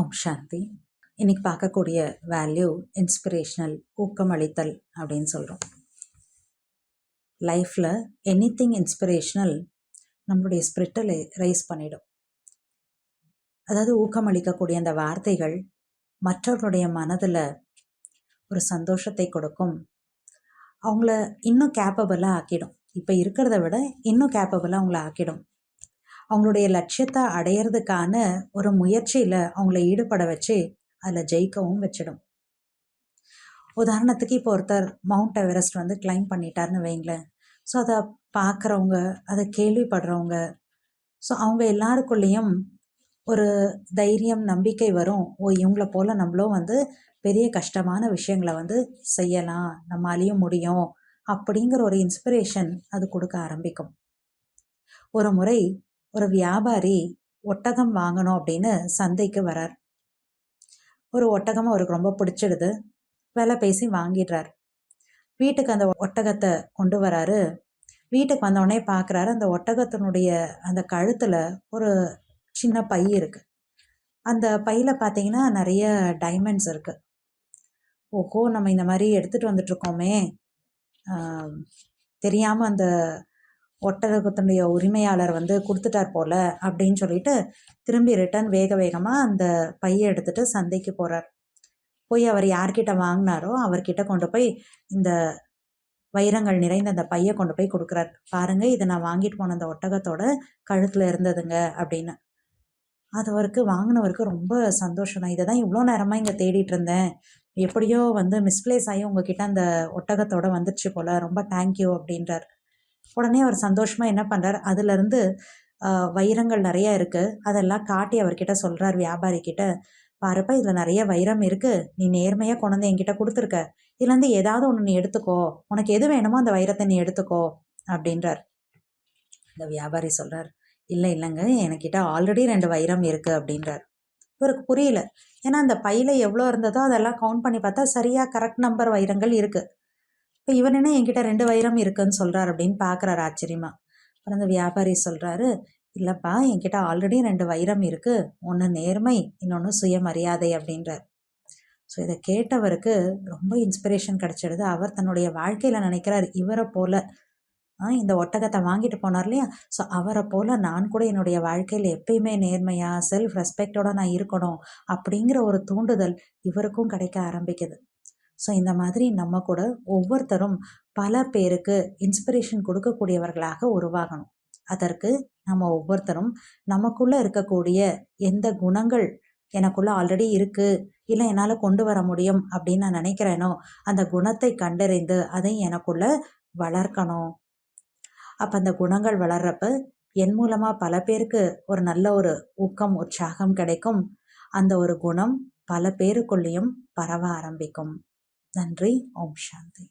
ஓம் சாந்தி. இன்னைக்கு பார்க்கக்கூடிய value inspirational ஊக்கமளித்தல் அப்படின்னு சொல்கிறோம் லைஃப்பில் எனி திங் இன்ஸ்பிரேஷனல் நம்மளுடைய ஸ்பிரிட்டை ரைஸ் பண்ணிடும். அதாவது ஊக்கமளிக்கக்கூடிய அந்த வார்த்தைகள் மற்றவர்களுடைய மனதில் ஒரு சந்தோஷத்தை கொடுக்கும். அவங்கள இன்னும் கேப்பபிளாக ஆக்கிடும். இப்போ இருக்கிறத விட இன்னும் கேப்பபிளாக அவங்கள ஆக்கிடும். அவங்களுடைய லட்சியத்தை அடையிறதுக்கான ஒரு முயற்சியில் அவங்கள ஈடுபட வச்சு அதில் ஜெயிக்கவும் வச்சிடும். உதாரணத்துக்கு இப்போ ஒருத்தர் மவுண்ட் எவரெஸ்ட் வந்து கிளைம் பண்ணிட்டாருன்னு வைங்களேன். ஸோ அதை பார்க்குறவங்க அதை கேள்விப்படுறவங்க ஸோ அவங்க எல்லாருக்குள்ளேயும் ஒரு தைரியம் நம்பிக்கை வரும். ஓ இவங்களை போல் நம்மளும் வந்து பெரிய கஷ்டமான விஷயங்களை வந்து செய்யலாம். நம்மளாலையும் முடியும். அப்படிங்கிற ஒரு இன்ஸ்பிரேஷன் அது கொடுக்க ஆரம்பிக்கும். ஒரு முறை ஒரு வியாபாரி ஒட்டகம் வாங்கணும் அப்படின்னு சந்தைக்கு வரார். ஒரு ஒட்டகம் அவருக்கு ரொம்ப பிடிச்சிடுது. விலை பேசி வாங்கிடுறார். வீட்டுக்கு அந்த ஒட்டகத்தை கொண்டு வராரு. வீட்டுக்கு வந்தோடனே பார்க்குறாரு அந்த ஒட்டகத்தினுடைய அந்த கழுத்தில் ஒரு சின்ன பை இருக்குது அந்த பையில் பார்த்தீங்கன்னா நிறைய டைமண்ட்ஸ் இருக்குது ஓஹோ நம்ம இந்த மாதிரி எடுத்துகிட்டு வந்துட்ருக்கோமே தெரியாமல் அந்த ஒட்டகத்தினுடைய உரிமையாளர் வந்து கொடுத்துட்டார் போல அப்படின்னு சொல்லிட்டு திரும்பி ரிட்டர்ன் வேக வேகமாக அந்த பையை எடுத்துகிட்டு சந்தைக்கு போகிறார் போய் அவர் யார்கிட்ட வாங்கினாரோ அவர்கிட்ட கொண்டு போய் இந்த வைரங்கள் நிறைந்த அந்த பையை கொண்டு போய் கொடுக்குறார். பாருங்க இதை நான் வாங்கிட்டு போன அந்த ஒட்டகத்தோட கழுத்தில் இருந்ததுங்க அப்படின்னு. அது அவருக்கு வாங்கினவருக்கு ரொம்ப சந்தோஷம். தான் இதை தான் இவ்வளோ நேரமாக இங்கே தேடிட்டு இருந்தேன். எப்படியோ வந்து மிஸ்பிளேஸ் ஆகி உங்ககிட்ட அந்த ஒட்டகத்தோட வந்துடுச்சு போல். ரொம்ப தேங்க்யூ அப்படின்றார். உடனே அவர் சந்தோஷமாக என்ன பண்ணுறார் அதுலேருந்து வைரங்கள் நிறைய இருக்குது அதெல்லாம் காட்டி அவர்கிட்ட சொல்கிறார் வியாபாரி கிட்ட பாருப்பா இதில் நிறைய வைரம் இருக்குது நீ நேர்மையாக கொண்டு வந்து என்கிட்ட கொடுத்துருக்க. இதுலேருந்து ஏதாவது ஒன்று நீ எடுத்துக்கோ. உனக்கு எது வேணுமோ அந்த வைரத்தை நீ எடுத்துக்கோ அப்படின்றார். இந்த வியாபாரி சொல்கிறார் இல்லை இல்லைங்க. என்கிட்ட ஆல்ரெடி ரெண்டு வைரம் இருக்குது அப்படின்றார். இவருக்கு புரியல. ஏன்னா அந்த பையில் எவ்வளோ இருந்ததோ அதெல்லாம் கவுண்ட் பண்ணி பார்த்தா சரியாக கரெக்ட் நம்பர் வைரங்கள் இருக்குது இப்போ இவன் என்ன என்கிட்ட ரெண்டு வைரம் இருக்குன்னு சொல்கிறார் அப்படின்னு பார்க்குறாரு ஆச்சரியமா. அப்புறம் அந்த வியாபாரி சொல்கிறாரு இல்லைப்பா என்கிட்ட ஆல்ரெடி ரெண்டு வைரம் இருக்குது ஒன்று நேர்மை இன்னொன்று சுயமரியாதை அப்படின்றார். ஸோ இதை கேட்டவருக்கு ரொம்ப இன்ஸ்பிரேஷன் கிடச்சிடுது. அவர் தன்னுடைய வாழ்க்கையில் நினைக்கிறார் இவரை போல். இந்த ஒட்டகத்தை வாங்கிட்டு போனார் இல்லையா? ஸோ அவரை போல் நான் கூட என்னுடைய வாழ்க்கையில் எப்பயுமே நேர்மையாக செல்ஃப் ரெஸ்பெக்டோட நான் இருக்கணும் அப்படிங்கிற ஒரு தூண்டுதல் இவருக்கும் கிடைக்க ஆரம்பிக்குது. ஸோ இந்த மாதிரி நம்ம கூட ஒவ்வொருத்தரும் பல பேருக்கு இன்ஸ்பிரேஷன் கொடுக்கக்கூடியவர்களாக உருவாகணும். அதற்கு நம்ம ஒவ்வொருத்தரும் நமக்குள்ளே இருக்கக்கூடிய எந்த குணங்கள் எனக்குள்ளே ஆல்ரெடி இருக்குது இல்லை என்னால் கொண்டு வர முடியும் அப்படின்னு நான் நினைக்கிறேனோ அந்த குணத்தை கண்டறிந்து அதை எனக்குள்ளே வளர்க்கணும். அப்போ அந்த குணங்கள் வளர்கிறப்ப என் மூலமாக பல பேருக்கு ஒரு நல்ல ஒரு ஊக்கம் உற்சாகம் கிடைக்கும். அந்த ஒரு குணம் பல பேருக்குள்ளேயும் பரவ ஆரம்பிக்கும். நன்றி ஓம் சாந்தி